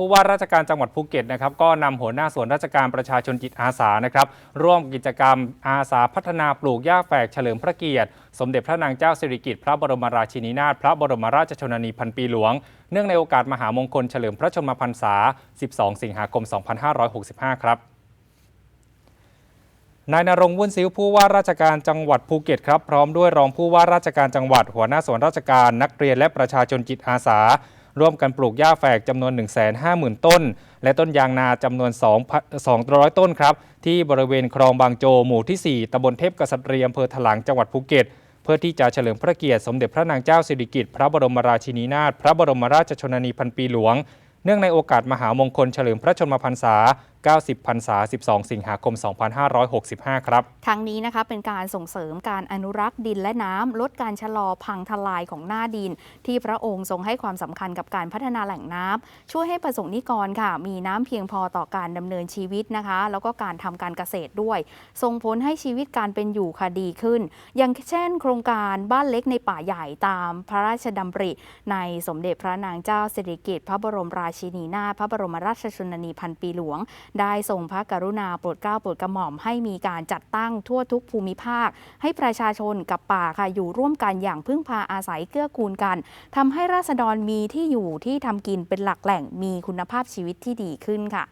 ผู้ว่าราชการจังหวัดภูเก็ตนะครับก็นำหัวหน้าส่วนราชการประชาชนจิตอาสานะครับร่วมกิจกรรมอาสาพัฒนาปลูกหญ้าแฝกเฉลิมพระเกียรติ สมเด็จพระนางเจ้าสิริกิติ์พระบรมราชินีนาถพระบรมราชชนนีพันปีหลวง เนื่องในโอกาสมหามงคลเฉลิมพระชนมพรรษา 12 สิงหาคม 2565 ครับนายนรงวุ่นซิ้วผู้ว่าราชการจังหวัดภูเก็ตครับพร้อมด้วยรองผู้ว่าราชการจังหวัด หัวหน้าส่วนราชการนักเรียนและประชาชนจิตอาสา ร่วมกันปลูกหญ้าแฝกจำนวน 150,000 ต้น และต้นยางนาจำนวน2 200 ต้นครับ ที่บริเวณคลองบางโจหมู่ที่ 4ตำบลเทพกษัตรีอำเภอถลางจังหวัดภูเก็ต เพื่อที่จะเฉลิมพระเกียรติสมเด็จพระนางเจ้าสิริกิติ์พระบรมราชินีนาถพระบรมราชชนนีพันปีหลวง เนื่องในโอกาสมหามงคลเฉลิมพระชนมพรรษา90พรรษา 12 สิงหาคม 2565 ครับ ทั้งนี้นะคะเป็นการส่งเสริมการอนุรักษ์ดินและน้ำ ลดการชะลอพังทลายของหน้าดิน ที่พระองค์ทรงให้ความสำคัญกับการพัฒนาแหล่งน้ำช่วยให้ประสงค์นิกรค่ะ มีน้ำเพียงพอต่อการดำเนินชีวิตนะคะ แล้วก็การทำการเกษตรด้วยส่งผลให้ชีวิตการเป็นอยู่ค่ะดีขึ้น อย่างเช่น โครงการบ้านเล็กในป่าใหญ่ตามพระราชดำริ ในสมเด็จพระนางเจ้าสิริกิติ์พระบรมราชินีนาถพระบรมราชชนนีพันปีหลวงได้ทรงพระกรุณาโปรดเกล้าโปรดกระหม่อมให้มีการจัดตั้งทั่วทุกภูมิภาค ให้ประชาชนกับป่าค่ะอยู่ร่วมกันอย่างพึ่งพาอาศัยเกื้อกูลกันทำให้ราษฎรมีที่อยู่ที่ทำกินเป็นหลักแหล่งมีคุณภาพชีวิตที่ดีขึ้นค่ะ